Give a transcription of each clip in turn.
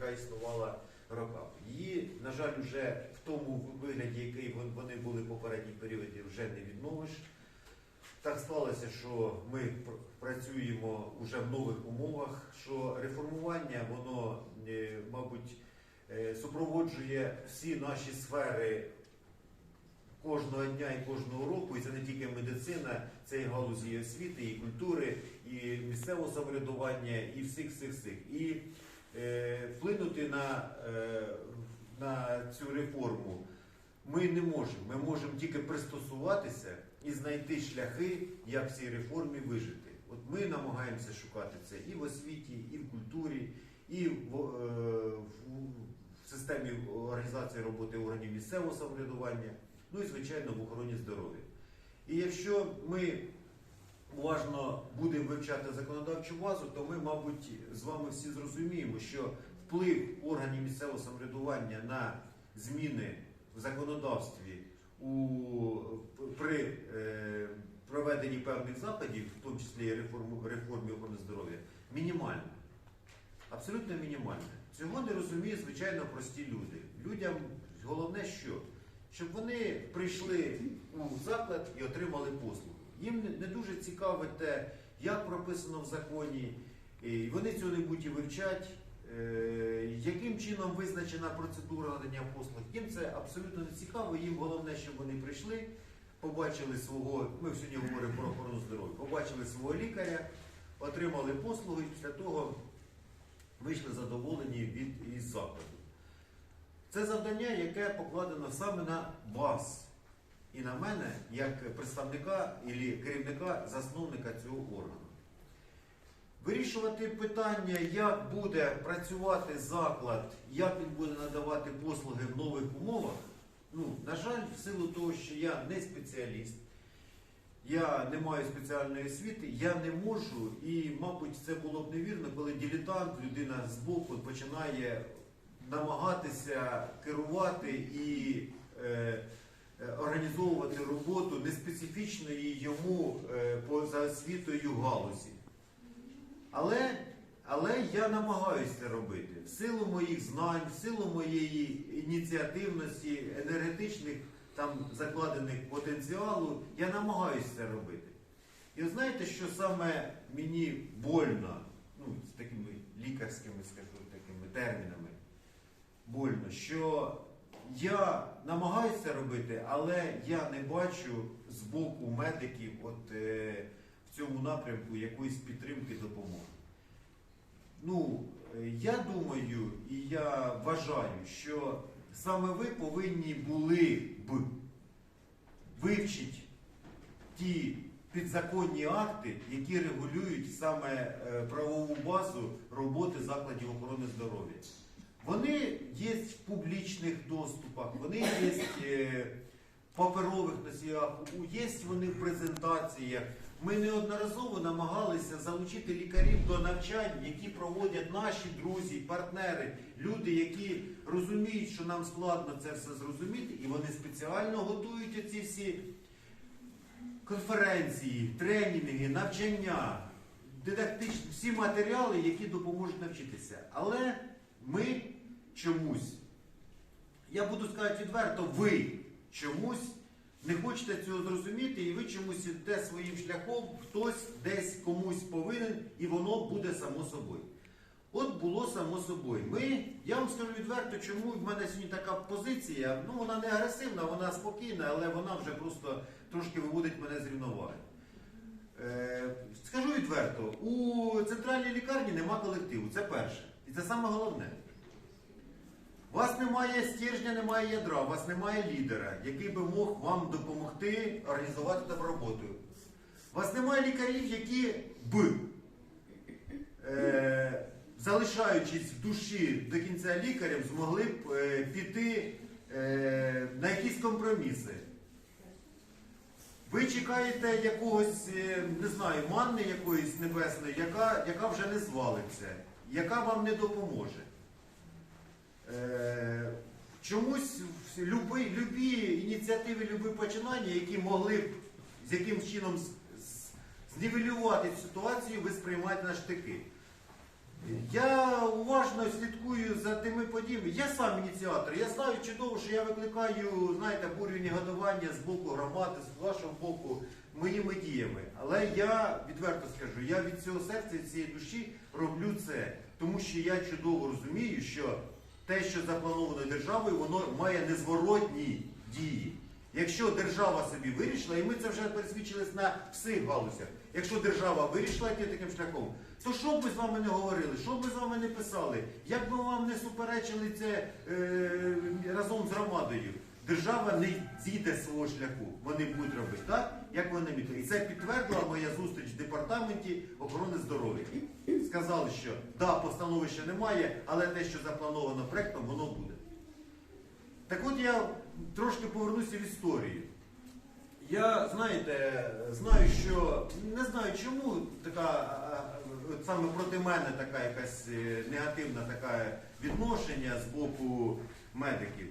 яка існувала роками. Її, на жаль, вже в тому вигляді, який вони були в попередній періоді, вже не відновиш. Так сталося, що ми працюємо вже в нових умовах, що реформування, воно, е, мабуть, е, супроводжує всі наші сфери кожного дня і кожного року, і це не тільки медицина, це і галузі освіти, і культури, і місцевого самоврядування, і всіх всіх всіх. Вплинути на, е, на цю реформу ми не можемо. Ми можемо тільки пристосуватися і знайти шляхи, як в цій реформі вижити. От ми намагаємося шукати це і в освіті, і в культурі, і в, е, в, в системі організації роботи органів місцевого самоврядування, ну і звичайно в охороні здоров'я. І якщо ми уважно будемо вивчати законодавчу базу, то ми, мабуть, з вами всі зрозуміємо, що вплив органів місцевого самоврядування на зміни в законодавстві у, при е, проведенні певних заходів, в тому числі і реформі охорони здоров'я, мінімальне. Абсолютно мінімальне. Цього не розуміють, звичайно, прості люди. Людям головне що? Щоб вони прийшли у заклад і отримали послугу. Їм не- дуже цікаве те, як прописано в законі, і вони цього не будуть і вивчать, е, яким чином визначена процедура надання послуг. Їм це абсолютно не цікаво. Їм головне, щоб вони прийшли, побачили свого, ми сьогодні говоримо про охорону здоров'я, побачили свого лікаря, отримали послугу і після того вийшли задоволені від із закладу. Це завдання, яке покладено саме на вас на мене, як представника і керівника, засновника цього органу. Вирішувати питання, як буде працювати заклад, як він буде надавати послуги в нових умовах. Ну, на жаль, в силу того, що я не спеціаліст, я не маю спеціальної освіти, я не можу, і, мабуть, це було б невірно, коли дилетант, людина з боку починає намагатися керувати і е, організовувати роботу неспецифічної йому е, по за освітою галузі. Але, але я намагаюся це робити в силу моїх знань, в силу моєї ініціативності, енергетичних там закладених потенціалу, я намагаюся це робити. І от знаєте, що саме мені больно, ну, з такими лікарськими, скажу, такими термінами, больно, що я намагаюся робити, але я не бачу з боку медиків от, е, в цьому напрямку якоїсь підтримки допомоги. Ну, е, я думаю і я вважаю, що саме ви повинні були б вивчити ті підзаконні акти, які регулюють саме е, правову базу роботи закладів охорони здоров'я. Вони є в публічних доступах, вони є е, в паперових носіях, є вони в презентаціях. Ми неодноразово намагалися залучити лікарів до навчань, які проводять наші друзі, партнери, люди, які розуміють, що нам складно це все зрозуміти, і вони спеціально готують оці всі конференції, тренінги, навчання, дидактичні всі матеріали, які допоможуть навчитися. Але ми чомусь, я буду сказати відверто, ви чомусь не хочете цього зрозуміти, і ви чомусь йдете своїм шляхом, хтось десь комусь повинен, і воно буде само собою. От було само собою. Ми, я вам скажу відверто, чому в мене сьогодні така позиція. Ну вона не агресивна, вона спокійна, але вона вже просто трошки виводить мене з рівноваги. Е, скажу відверто, у центральній лікарні нема колективу. Це перше. І це саме головне. У вас немає стержня, немає ядра, у вас немає лідера, який би мог вам допомогти організувати там роботу. У вас немає лікарів, які б, е, залишаючись в душі до кінця лікарем, змогли б е, піти е, на якісь компроміси. Ви чекаєте якогось, е, не знаю, манни якоїсь небесної, яка, яка вже не звалиться, яка вам не допоможе. Е, Чомусь люби, любі ініціативи, любі починання, які могли б з якимсь чином знівелювати ситуацію, ви сприймаєте на штики. Я уважно слідкую за тими подіями. Я сам ініціатор. Я знаю чудово, що я викликаю, знаєте, бурю негодування з боку громади, з вашого боку, моїми діями. Але я відверто скажу, я від цього серця, від цієї душі роблю це, тому що я чудово розумію, що те, що заплановано державою, воно має незворотні дії. Якщо держава собі вирішила, і ми це вже пересвідчились на всіх галузях, якщо держава вирішила йти таким шляхом, то що б ми з вами не говорили, що б ми з вами не писали, як би вам не суперечили це е, разом держава не зійде з свого шляху. Вони будуть робити так, як вони мітили. І це підтвердила моя зустріч в департаменті охорони здоров'я. Сказали, що да, постанови ще немає, але те, що заплановано проектом, воно буде. Так от я трошки повернуся в історію. Я, знаєте, знаю, що не знаю, чому така саме проти мене така якась е, негативна така відношення з боку медиків.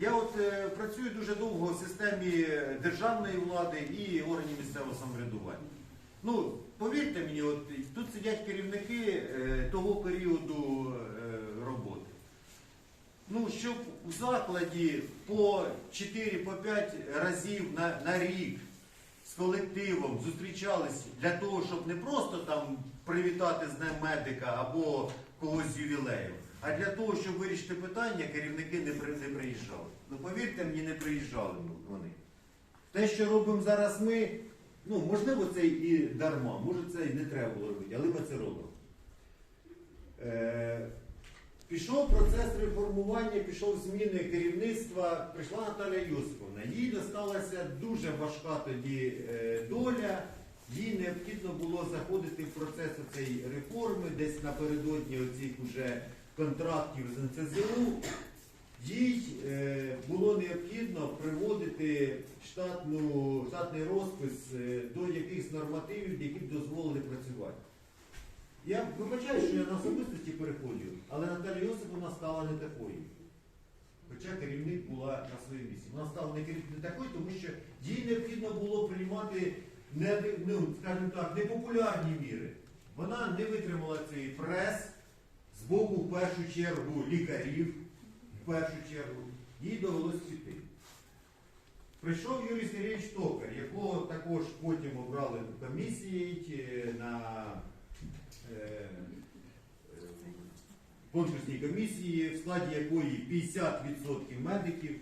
Я от е, працюю дуже довго в системі державної влади і органів місцевого самоврядування. Ну, повірте мені, от тут сидять керівники е, того періоду е, роботи. Ну, щоб у закладі по 4-5 разів на, на рік з колективом зустрічались для того, щоб не просто там привітати з Днем медика або когось з ювілею, а для того, щоб вирішити питання, керівники не, приїжджали. Ну повірте мені, не приїжджали вони. Те, що робимо зараз ми, ну можливо, це і дарма, може це і не треба було робити, але ми це робимо. Е, Пішов процес реформування, пішов зміни керівництва, прийшла Наталя Йосиповна. Їй досталася дуже важка тоді е, доля. Їй необхідно було заходити в процес цієї реформи, десь напередодні оцих уже контрактів з НЦЗУ. Їй е, було необхідно приводити штатну, штатний розпис е, до якихось нормативів, які б дозволили працювати. Я вибачаю, що я на особистості переходжу, але Наталя Йосиповна стала не такою. Хоча керівник була на своєму місці. Вона стала не, не такою, тому що їй необхідно було приймати не, ну, скажімо так, непопулярні міри. Вона не витримала цей прес з боку, в першу чергу, лікарів, в першу чергу, їй довелося піти. Прийшов Юрій Сергійович Токар, якого також потім обрали комісією е, на е, е, конкурсній комісії, в складі якої 50% медиків.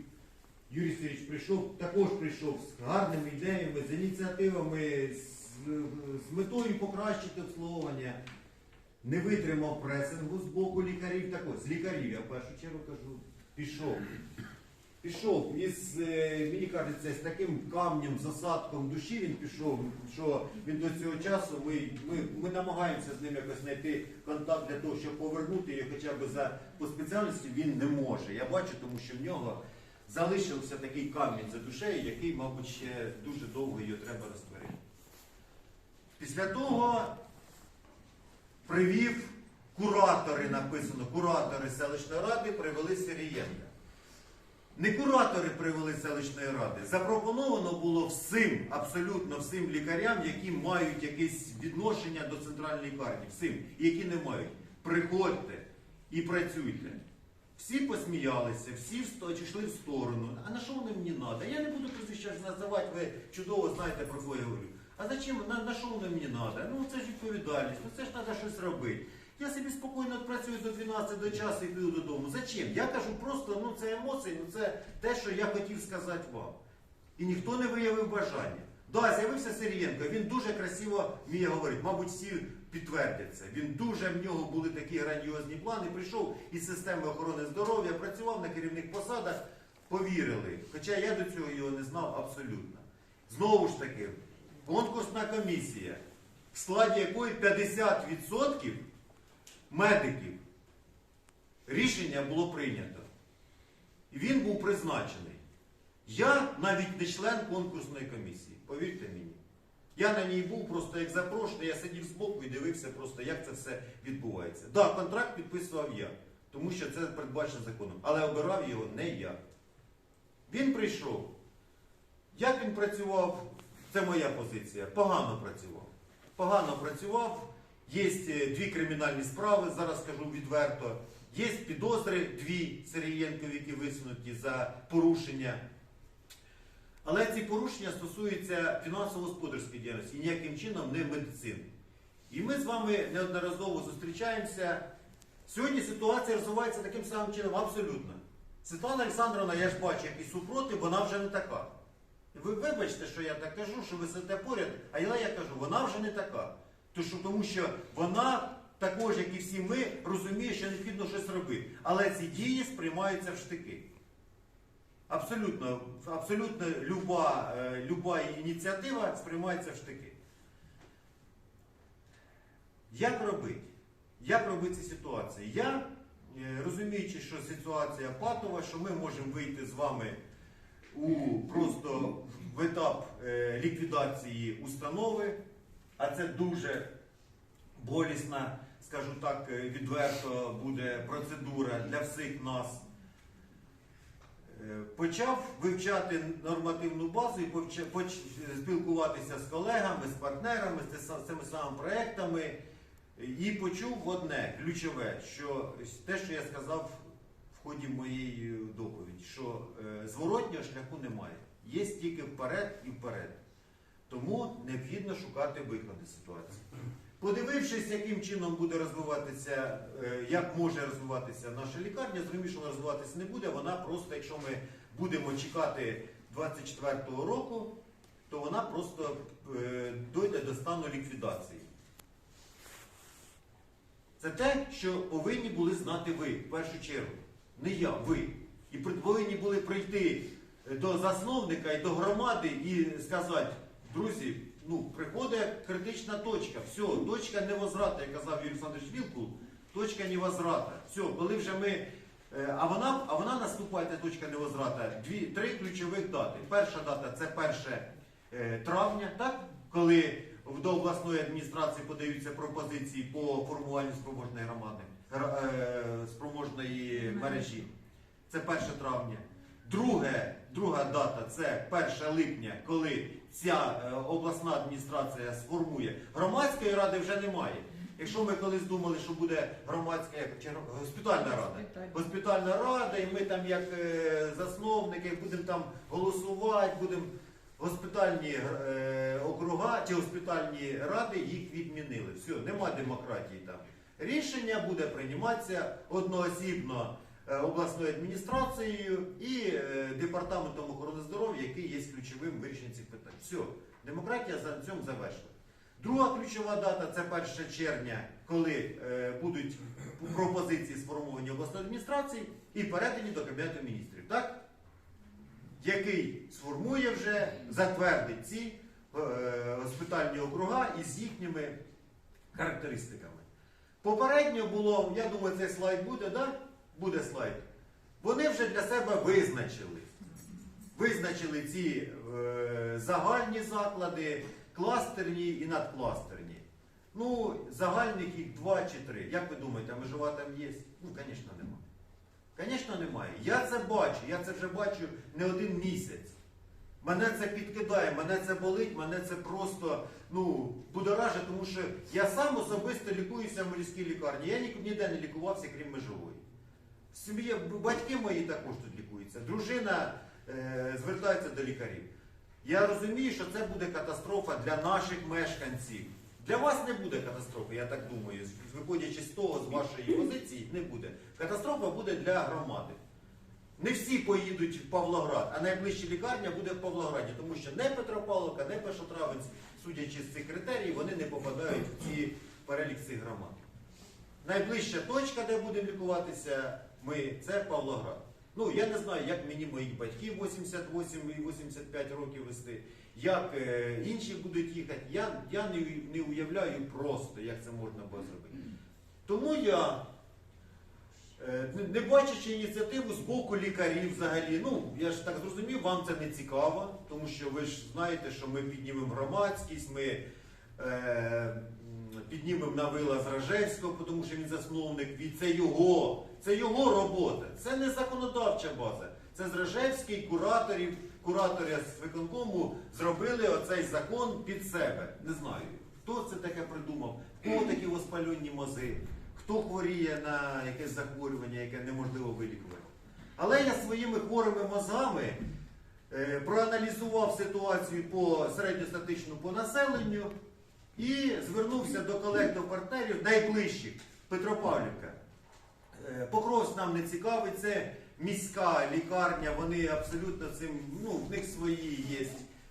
Юрій Сергійович прийшов, також прийшов з гарними ідеями, з ініціативами, з, з метою покращити обслуговування. Не витримав пресингу з боку лікарів, також з лікарів, я в першу чергу кажу, пішов. Пішов із, е, мені кажеться, з таким камнем, засадком душі він пішов, що він до цього часу ми, ми, ми намагаємося з ним якось знайти контакт для того, щоб повернути його хоча б за по спеціальності він не може. Я бачу, тому що в нього залишився такий камінь за душею, який, мабуть, ще дуже довго його треба розтворити. Після того привів куратори, написано, куратори селищної ради привели Сирієнка. Не куратори привели селищної ради. Запропоновано було всім, абсолютно всім лікарям, які мають якесь відношення до центральної лікарні, всім, які не мають. Приходьте і працюйте. Всі посміялися, всі йшли в сторону. А на що вони мені треба? Я не буду прізвища називати, ви чудово знаєте, про кого я говорю. А зачем, на, на що воно мені треба? Ну це ж відповідальність, ну це ж треба щось робити. Я собі спокійно працюю до 12 до часу і піду додому. Зачем? Я кажу просто, ну це емоції, ну це те, що я хотів сказати вам. І ніхто не виявив бажання. Да, з'явився Сирієнко, він дуже красиво вміє говорити. Мабуть, всі підтвердять це. Він дуже в нього були такі грандіозні плани. Прийшов із системи охорони здоров'я, працював на керівних посадах, повірили. Хоча я до цього його не знав абсолютно. Знову ж таки, конкурсна комісія, в складі якої 50% медиків рішення було прийнято. І він був призначений. Я навіть не член конкурсної комісії, повірте мені. Я на ній був просто як запрошений, я сидів збоку і дивився просто, як це все відбувається. Так, да, контракт підписував я, тому що це передбачено законом, але обирав його не я. Він прийшов. Як він працював, це моя позиція. Погано працював. Погано працював Є е, дві кримінальні справи, зараз скажу відверто. Є підозри дві Сергієнко, які висунуті за порушення. Але ці порушення стосуються фінансово-господарської діяльності і ніяким чином не медицини. І ми з вами неодноразово зустрічаємося. Сьогодні ситуація розвивається таким самим чином абсолютно. Світлана Олександровна, я ж бачу, і супроти, вона вже не така. Ви вибачте, що я так кажу, що ви сидите поряд, а я, я кажу, вона вже не така. Тому що, вона, також, як і всі ми, розуміє, що необхідно щось робити. Але ці дії сприймаються в штики. Абсолютно, абсолютно люба, е, люба ініціатива сприймається в штики. Як робити? Як робити ці ситуації? Я, е, розуміючи, що ситуація патова, що ми можемо вийти з вами у просто в етап е, ліквідації установи, а це дуже болісна, скажу так, е, відверто буде процедура для всіх нас. Е, Почав вивчати нормативну базу і спілкуватися з колегами, з партнерами, з цими самими проектами. І почув одне ключове, що те, що я сказав в ході моєї доповіді, що зворотнього шляху немає. Є тільки вперед і вперед. Тому необхідно шукати виходи ситуації. Подивившись, яким чином буде розвиватися, е, як може розвиватися наша лікарня, зрозуміло, розвиватися не буде. Вона просто, якщо ми будемо чекати 24-го року, то вона просто е, дойде до стану ліквідації. Це те, що повинні були знати ви в першу чергу. Не я, ви. І повинні були прийти до засновника і до громади і сказати, друзі, ну, приходить критична точка. Все, точка невозврата, як казав Юрій Олександрович Вілкул, точка невозврата. Все, коли вже ми. е, А вона, а вона наступає ця точка невозврата. Дві, три ключових дати. Перша дата це 1 е, травня, так? коли до обласної адміністрації подаються пропозиції по формуванню спроможної громади, е, спроможної мережі. Це 1 травня. Друге, друга дата це 1 липня, коли ця е, обласна адміністрація сформує. Громадської ради вже немає. Якщо ми колись думали, що буде громадська як, чи госпітальна рада, госпітальна рада, і ми там як е, засновники будемо там голосувати, будемо госпітальні е, округа чи госпітальні ради їх відмінили. Все, нема демократії там. Рішення буде прийматися одноосібно обласною адміністрацією і е, департаментом охорони здоров'я, який є ключовим в вирішенні цих питань. Все, демократія за цьому завершила. Друга ключова дата це 1 червня, коли е, будуть пропозиції сформовані обласної адміністрації і передані до Кабінету міністрів. Так? Який сформує вже, затвердить ці е, госпітальні округа із їхніми характеристиками. Попередньо було, я думаю, цей слайд буде, да? Буде слайд. Вони вже для себе визначили. Визначили ці е, загальні заклади, кластерні і надкластерні. Ну, загальних їх два чи три. Як ви думаєте, а межова там є? Ну, звісно, немає. Звісно, немає. Я це бачу, я це вже бачу не один місяць. Мене це підкидає, мене це болить, мене це просто ну, будоражить, тому що я сам особисто лікуюся в морській лікарні. Я ніде не лікувався, крім межової. Сім'я, батьки мої також тут лікуються. Дружина е, звертається до лікарів. Я розумію, що це буде катастрофа для наших мешканців. Для вас не буде катастрофи, я так думаю. Виходячи з того, з вашої позиції, не буде. Катастрофа буде для громади. Не всі поїдуть в Павлоград, а найближча лікарня буде в Павлограді, тому що не Петропавловка, не Першотравенськ, судячи з цих критерій, вони не попадають в ці перелік цих громад. Найближча точка, де будемо лікуватися, ми, це Павлоград. Ну, я не знаю, як мені моїх батьків 88 і 85 років вести, як е, інші будуть їхати. Я, я не, не уявляю просто, як це можна було зробити. Тому я, е, не- бачачи ініціативу з боку лікарів взагалі, ну, я ж так зрозумів, вам це не цікаво, тому що ви ж знаєте, що ми піднімемо громадськість, ми е, піднімемо на вила з Рожевського, тому що він засновник, це його, це його робота, це не законодавча база. Це з Рожевський, кураторів, куратори з виконкому зробили оцей закон під себе. Не знаю, хто це таке придумав. кого такі воспалювані мози, хто хворіє на якесь захворювання, яке неможливо вилікувати. Але я своїми хворими мозгами е, проаналізував ситуацію по середньостатичну по населенню і звернувся до колег до партнерів найближчих Петропавлівка. Е, Покровськ нам не цікавий, це міська лікарня, вони абсолютно цим, ну, в них свої є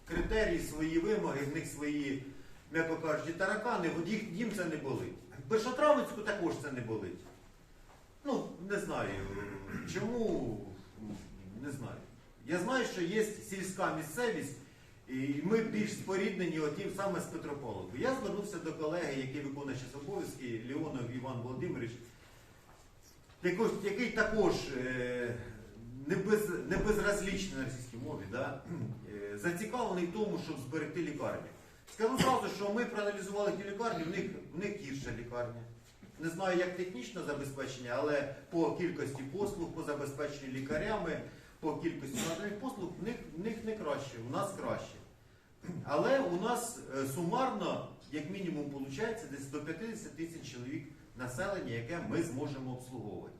критерії, свої вимоги, в них свої, м'яко кажучи, таракани, їх, їм це не болить. В Першотравицьку також це не болить. Ну, не знаю чому, не знаю. Я знаю, що є сільська місцевість, і ми більш споріднені отім саме з Петропавловкою. Я звернувся до колеги, який виконує обов'язки, Леонов Іван Володимирович, який, також е, не безразлічний на російській мові, да? е, зацікавлений в тому, щоб зберегти лікарню. Скажу зразу, що ми проаналізували ті лікарні, в них, в них гірша лікарня. Не знаю, як технічне забезпечення, але по кількості послуг, по забезпеченню лікарями, по кількості наданих послуг, в них, в них не краще, у нас краще. Але у нас е, сумарно, як мінімум, виходить десь до 50 тисяч чоловік населення, яке ми зможемо обслуговувати.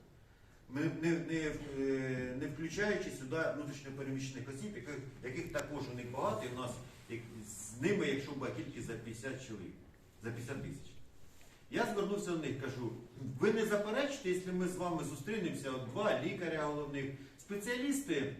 Ми не, не, е, не включаючи сюди внутрішньопереміщених осіб, яких, яких також у них багато, і в нас як- з ними, якщо була кількість за 50 чоловік, за 50 тисяч. Я звернувся до них, кажу, ви не заперечите, якщо ми з вами зустрінемося, от два лікаря головних, спеціалісти,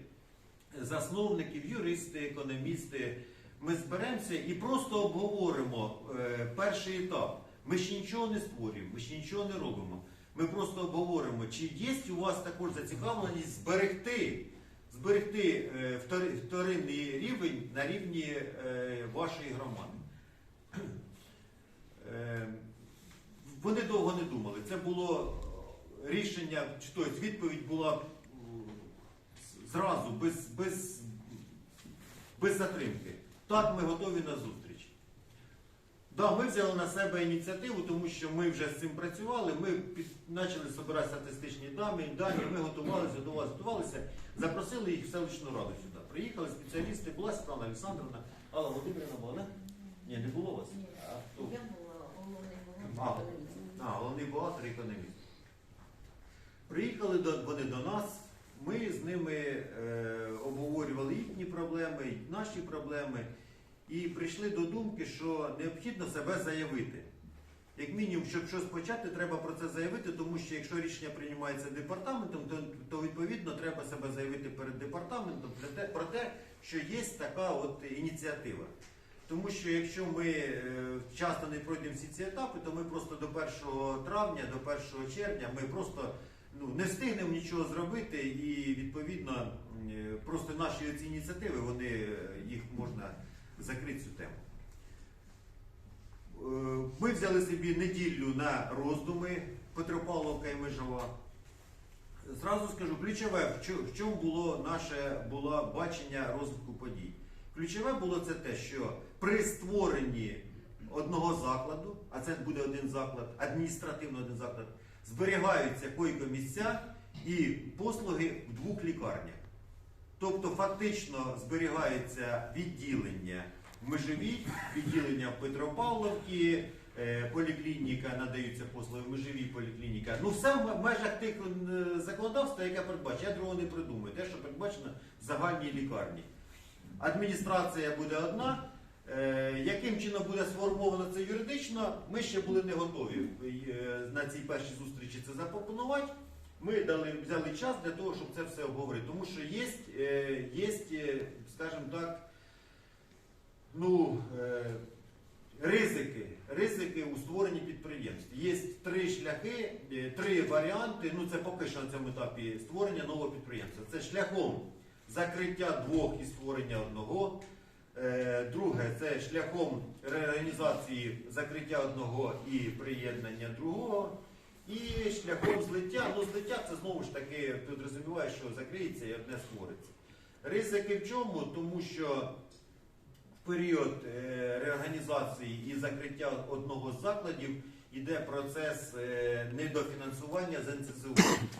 засновників, юристи, економісти. Ми зберемося і просто обговоримо е, перший етап. Ми ще нічого не створюємо, ми ще нічого не робимо. Ми просто обговоримо, чи є у вас також зацікавленість зберегти, зберегти е, вторинний рівень на рівні е, вашої громади. Вони довго не думали. Це було рішення, чи тобто відповідь була зразу, без, без, без затримки. Так, ми готові на зустріч. Да, ми взяли на себе ініціативу, тому що ми вже з цим працювали. Ми почали збирати статистичні дані, дані, ми готувалися, готувалися, готувалися, запросили їх в селищну раду сюди. Приїхали спеціалісти, була Світлана Олександровна, Алла Володимирівна була, не? Ні, не було вас. Ні, А хто? Я була головний бухгалтер. Економіст. Приїхали до, вони до нас, ми з ними е, обговорювали їхні проблеми, наші проблеми, і прийшли до думки, що необхідно себе заявити. Як мінімум, щоб щось почати, треба про це заявити, тому що якщо рішення приймається департаментом, то, то відповідно треба себе заявити перед департаментом про те, про те, що є така от ініціатива. Тому що якщо ми е, вчасно не пройдемо всі ці етапи, то ми просто до 1 травня, до 1 червня ми просто ну, не встигнемо нічого зробити, і відповідно е, просто наші ці ініціативи, вони е, їх можна закрити цю тему. Е, Ми взяли собі неділю на роздуми Петропавловка і Межова. Зразу скажу, ключове, в чому було наше було бачення розвитку подій. Ключове було це те, що при створенні одного закладу, а це буде один заклад, адміністративно один заклад, зберігаються койко-місця і послуги в двох лікарнях. Тобто фактично зберігається відділення в Межовій, відділення в Петропавловці, е, поліклініка надаються послуги в Межовій поліклініка. Ну все в межах тих е, законодавства, яке передбачено. Я другого не придумаю. Те, що передбачено в загальній лікарні. Адміністрація буде одна. Е, Яким чином буде сформовано це юридично, ми ще були не готові е, на цій першій зустрічі це запропонувати. Ми дали, взяли час для того, щоб це все обговорити. Тому що є, е, є скажімо так, ну, ризики, ризики у створенні підприємств. Є три шляхи, три варіанти. Ну це поки що на цьому етапі створення нового підприємства. Це шляхом закриття двох і створення одного. Е, Друге, це шляхом реорганізації закриття одного і приєднання другого. І шляхом злиття, ну злиття це знову ж таки підрозуміває, що закриється і одне створиться. Ризики в чому? Тому що в період е, реорганізації і закриття одного з закладів йде процес е, недофінансування з НСЗУ.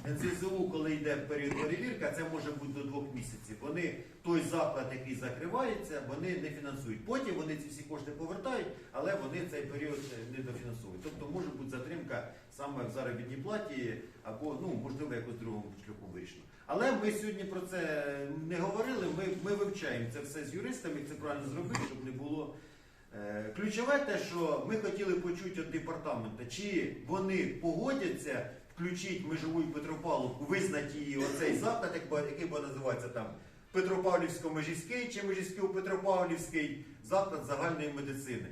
НСЗУ, коли йде період перевірки, це може бути до двох місяців. Вони той заклад, який закривається, вони не фінансують. Потім вони ці всі кошти повертають, але вони цей період не дофінансують. Тобто може бути затримка саме в заробітній платі або ну можливо якось другому шляхом вирішено. Але ми сьогодні про це не говорили. Ми, ми вивчаємо це все з юристами, це правильно зробити, щоб не було. Е, Ключове те, що ми хотіли почути від департаменту, чи вони погодяться включити межову Петропавловку, визнати її оцей заклад, який би називається там Петропавлівсько-Межівський чи Межівсько-Петропавлівський заклад загальної медицини.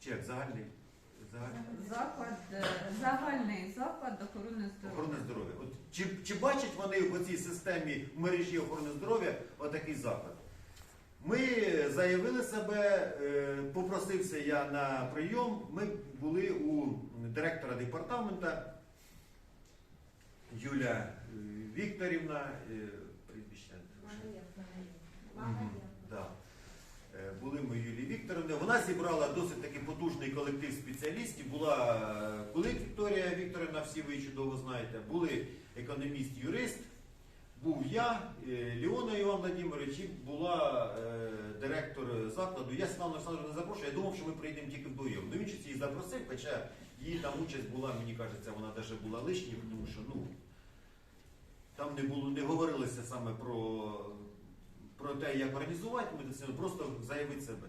Чи як загальний? Заклад, е, загальний заклад охорони здоров'я. Охорони здоров'я. Чи, чи бачать вони в цій системі в мережі охорони здоров'я отакий заклад? Ми заявили себе, е, попросився я на прийом. Ми були у директора департамента Юля е, Вікторівна, е, прізвище. Да. Були ми Юлії Вікторовни. Вона зібрала досить таки потужний колектив спеціалістів. Була Кулик Вікторія Вікторівна, всі ви чудово знаєте. Були економіст-юрист, був я, е, Леона Іван Владимирович, і була е, директор закладу. Я Світлану Олександрівну не запрошую. Я думав, що ми прийдемо тільки вдвоєм. Ну він щось її запросив, хоча її там участь була, мені кажеться, вона навіть була лишньою, тому що ну. Там не було, не говорилося саме про, про те, як організувати медицину, просто заявити себе.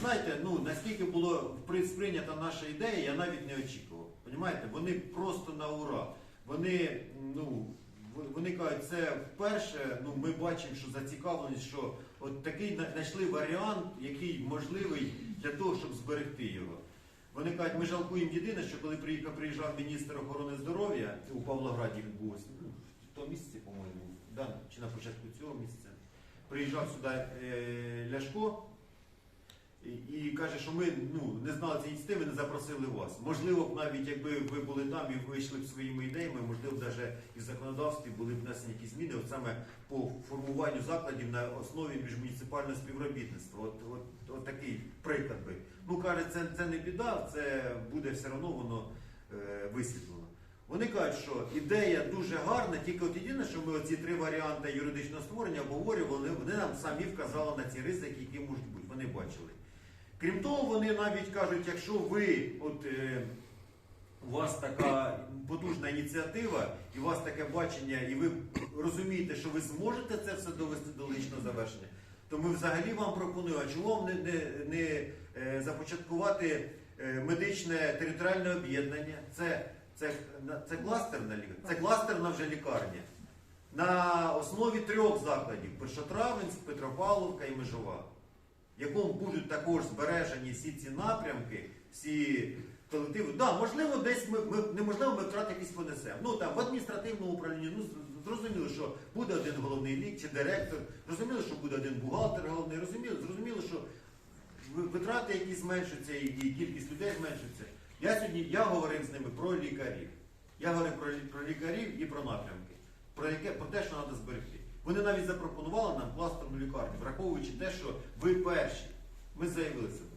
Знаєте, ну наскільки було при- сприйнята наша ідея, я навіть не очікував. Понімаєте? Вони просто на ура. Вони, ну, вони кажуть, це вперше, ну, ми бачимо, що зацікавленість, що от такий знайшли варіант, який можливий для того, щоб зберегти його. Вони кажуть, ми жалкуємо єдине, що коли приїхав, приїжджав міністр охорони здоров'я у Павлограді відбулося, ну, в тому місяці, по-моєму, да, чи на початку цього місяця, приїжджав сюди е, Ляшко і, каже, що ми ну, не знали цієї ініціативи, не запросили вас. Можливо, б навіть якби ви були там і вийшли б своїми ідеями, можливо, навіть і в законодавстві були б внесені якісь зміни от саме по формуванню закладів на основі міжмуніципального співробітництва. От, от, от такий приклад би. Ну каже, це, це не біда, це буде все одно воно е, висвітлено. Вони кажуть, що ідея дуже гарна, тільки от єдине, що ми оці три варіанти юридичного створення обговорювали, вони нам самі вказали на ці ризики, які можуть бути. Вони бачили. Крім того, вони навіть кажуть, якщо ви от. Е, у вас така потужна ініціатива, і у вас таке бачення, і ви розумієте, що ви зможете це все довести до логічного завершення, то ми взагалі вам пропонуємо, а чого вам не, не, не е, започаткувати е, медичне територіальне об'єднання? Це, це, це кластерна це кластерна вже лікарня. На основі трьох закладів Першотравенськ, Петропавловка і Межова, в якому будуть також збережені всі ці напрямки, всі колективи. Да, можливо, десь ми, ми неможливо, ми втрати якісь понесемо. Ну там в адміністративному управлінні, ну зрозуміло, що буде один головний лік чи директор, зрозуміло, що буде один бухгалтер головний, розуміло, зрозуміло, що витрати якісь зменшуються і, кількість людей зменшується. Я сьогодні я говорив з ними про лікарів. Я говорив про, про лікарів і про напрямки, про яке про те, що треба зберегти. Вони навіть запропонували нам кластерну лікарню, враховуючи те, що ви перші. Ми заявили себе.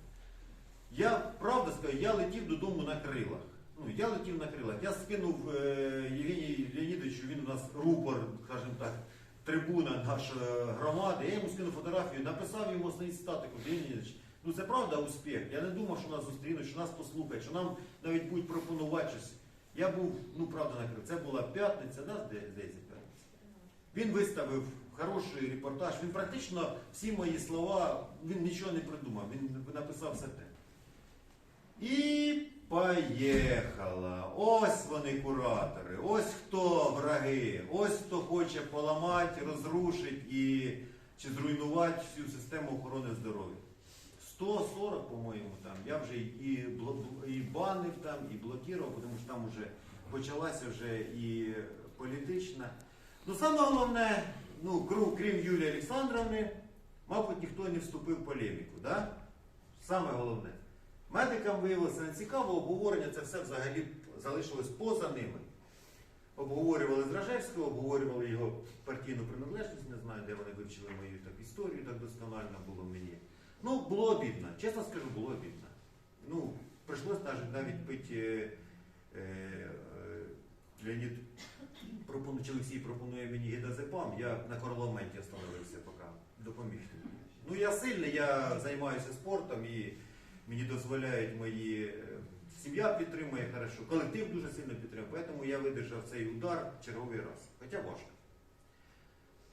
Я правда скажу, я летів додому на крилах. Ну, я летів на крилах. Я скинув е, Євгенію Леонідовичу, він у нас рупор, скажімо так, трибуна нашої громади. Я йому скинув фотографію, написав йому основні Євгеній Леонідович, ну це правда успіх. Я не думав, що нас зустрінуть, що нас послухають, що нам навіть будуть пропонувати щось. Я був, ну правда, на крилах. Це була п'ятниця, да, здається. Він виставив хороший репортаж. Він практично всі мої слова, він нічого не придумав, він написав все те. І поїхала. Ось вони куратори, ось хто враги, ось хто хоче поламати, розрушити і чи зруйнувати всю систему охорони здоров'я. 140, по-моєму, там. Я вже і, і банив там, і блокував, тому що там вже почалася вже і політична. Ну, саме головне, ну, крім Юлії Олександровни, мабуть, ніхто не вступив в полеміку. Да? Саме головне. Медикам виявилося не цікаво, обговорення це все взагалі залишилось поза ними. Обговорювали з Рожевського, обговорювали його партійну приналежність, не знаю, де вони вивчили мою так історію, так досконально було мені. Ну, було обідно, чесно скажу, було обідно. Ну, прийшлось навіть, навіть пити е, е, Леонід пропонує, чи Олексій пропонує мені гідазепам, я на корломенті остановився поки допоміг. Ну я сильний, я займаюся спортом і мені дозволяють мої. е, Сім'я підтримує хорошо, колектив дуже сильно підтримує, тому я видержав цей удар черговий раз. Хоча важко.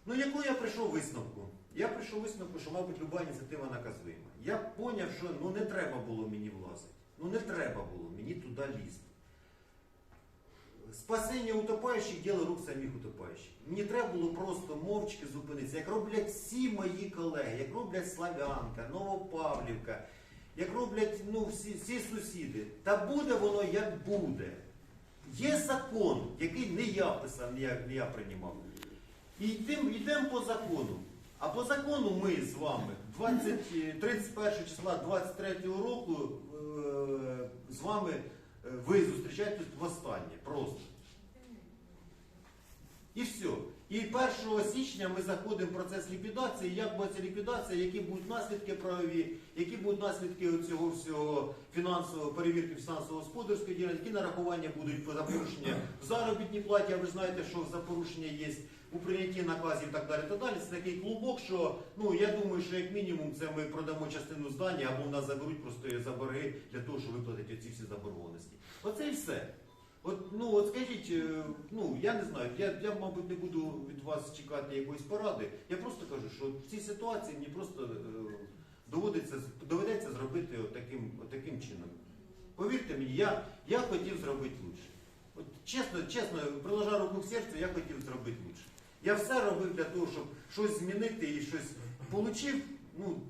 Ну, яку я прийшов висновку? Я прийшов висновку, що, мабуть, люба ініціатива наказуєма. Я поняв, що ну не треба було мені влазити. Ну не треба було мені туди лізти. Спасіння утопаючих діло рук самих утопаючих. Мені треба було просто мовчки зупинитися, як роблять всі мої колеги, як роблять Славянка, Новопавлівка, як роблять ну, всі, всі сусіди. Та буде воно як буде. Є закон, який не я писав, не я, не я приймав. І йдемо йдем по закону. А по закону ми з вами 20, 31 числа 23 року е, з вами ви зустрічаєтесь востаннє. Просто. І все. І 1 січня ми заходимо в процес ліквідації. Як буде ця ліквідація, які будуть наслідки правові, які будуть наслідки цього всього фінансового перевірки фінансово-господарської діяльності, які нарахування будуть за порушення в заробітній платі. А ви знаєте, що за порушення є у прийнятті наказів і так далі. Так далі. Це такий клубок, що ну я думаю, що як мінімум це ми продамо частину здання або в нас заберуть просто за борги для того, щоб виплатити оці всі заборгованості. Оце і все. От, ну, от скажіть, е, ну я не знаю, я, я, мабуть, не буду від вас чекати якоїсь поради. Я просто кажу, що в цій ситуації мені просто е, доводиться, доведеться зробити отаким, отаким чином. Повірте мені, я, я хотів зробити лучше. От чесно, чесно, приложа руку к серцю, я хотів зробити лучше. Я все робив для того, щоб щось змінити і щось получив. Ну,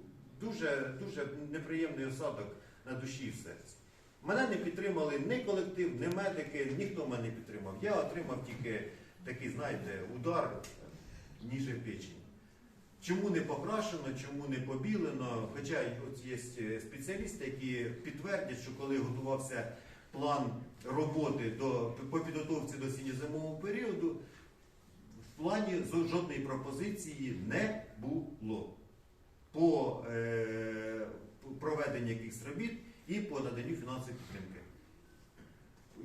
дуже, дуже неприємний осадок на душі і в серці. Мене не підтримали ні колектив, ні медики, ніхто мене не підтримав. Я отримав тільки такий, знаєте, удар ніже печені. Чому не покрашено, чому не побілено? Хоча от є е, спеціалісти, які підтвердять, що коли готувався план роботи до, по підготовці до сіньо-зимового періоду, в плані жодної пропозиції не було по е, проведенню якихось робіт і по наданню фінансової підтримки.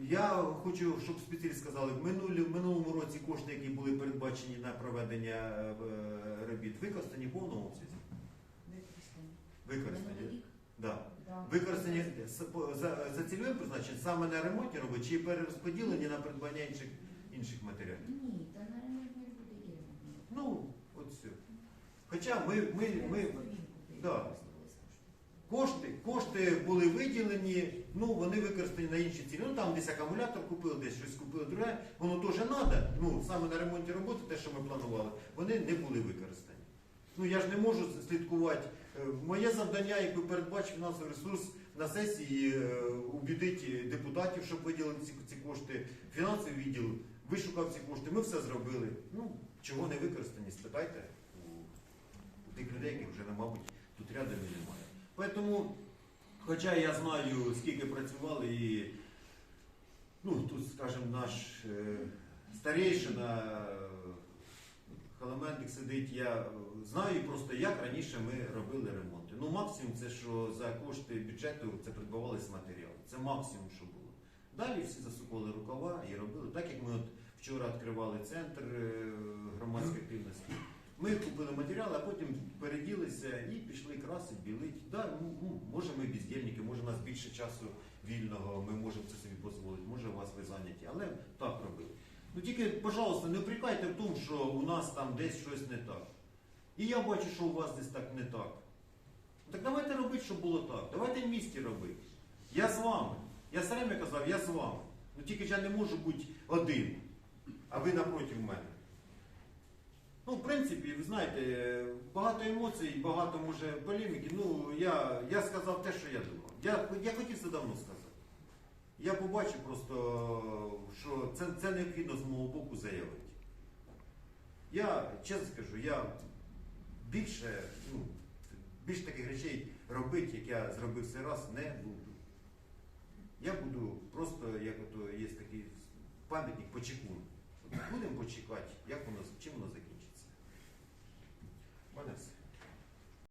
Я хочу, щоб спеціалісти сказали, в минулі- минулому році кошти, які були передбачені на проведення е, робіт, використані в повному обсязі. Використані. Да. Використані за, за цільовим призначенням саме на ремонтні роботи чи перерозподілені на придбання інших, інших матеріалів. Ні, та на ремонт не буде і ремонт. Ну, от все. Хоча ми, ми, ми, да. Кошти, кошти були виділені, ну вони використані на інші цілі. Ну там десь акумулятор купили, десь щось купили друге. Воно теж треба. Ну саме на ремонті роботи, те, що ми планували, вони не були використані. Ну я ж не можу слідкувати. Е, Моє завдання, якби передбачив фінансовий ресурс на сесії, е, убідити депутатів, щоб виділили ці, ці кошти. Фінансовий відділ вишукав ці кошти. Ми все зробили. Ну чого не використані, спитайте у, у тих людей, яких вже, мабуть, тут рядом немає. Поэтому, хоча я знаю, скільки працювали і, ну, тут, скажімо, наш е, старейшина е, Халемендик сидить, я е, знаю просто, як раніше ми робили ремонти. Ну, максимум це, що за кошти бюджету це придбавались матеріали. Це максимум, що було. Далі всі засукували рукава і робили. Так як ми от вчора відкривали центр е, громадської активності. Ми купили матеріали, а потім переділися і пішли красити, білити. Да, ну, ну, може ми бездільники, може у нас більше часу вільного, ми можемо це собі дозволити, може у вас ви зайняті, але так робили. Ну тільки, пожалуйста, не впрекайте в тому, що у нас там десь щось не так. І я бачу, що у вас десь так не так. Так давайте робити, щоб було так. Давайте в місті робити. Я з вами. Я время казав, я з вами. Ну тільки я не можу бути один, а ви напроти мене. Ну, в принципі, ви знаєте, багато емоцій, багато може полеміки. Ну, я, я сказав те, що я думав. Я, я хотів це давно сказати. Я побачив просто, що це, це необхідно з мого боку заявити. Я чесно скажу, я більше, ну, більше таких речей робити, як я зробив цей раз, не буду. Я буду просто, як ото є такий пам'ятник почекун. Будемо почекати, як воно, чим воно закінчиться. Мене все.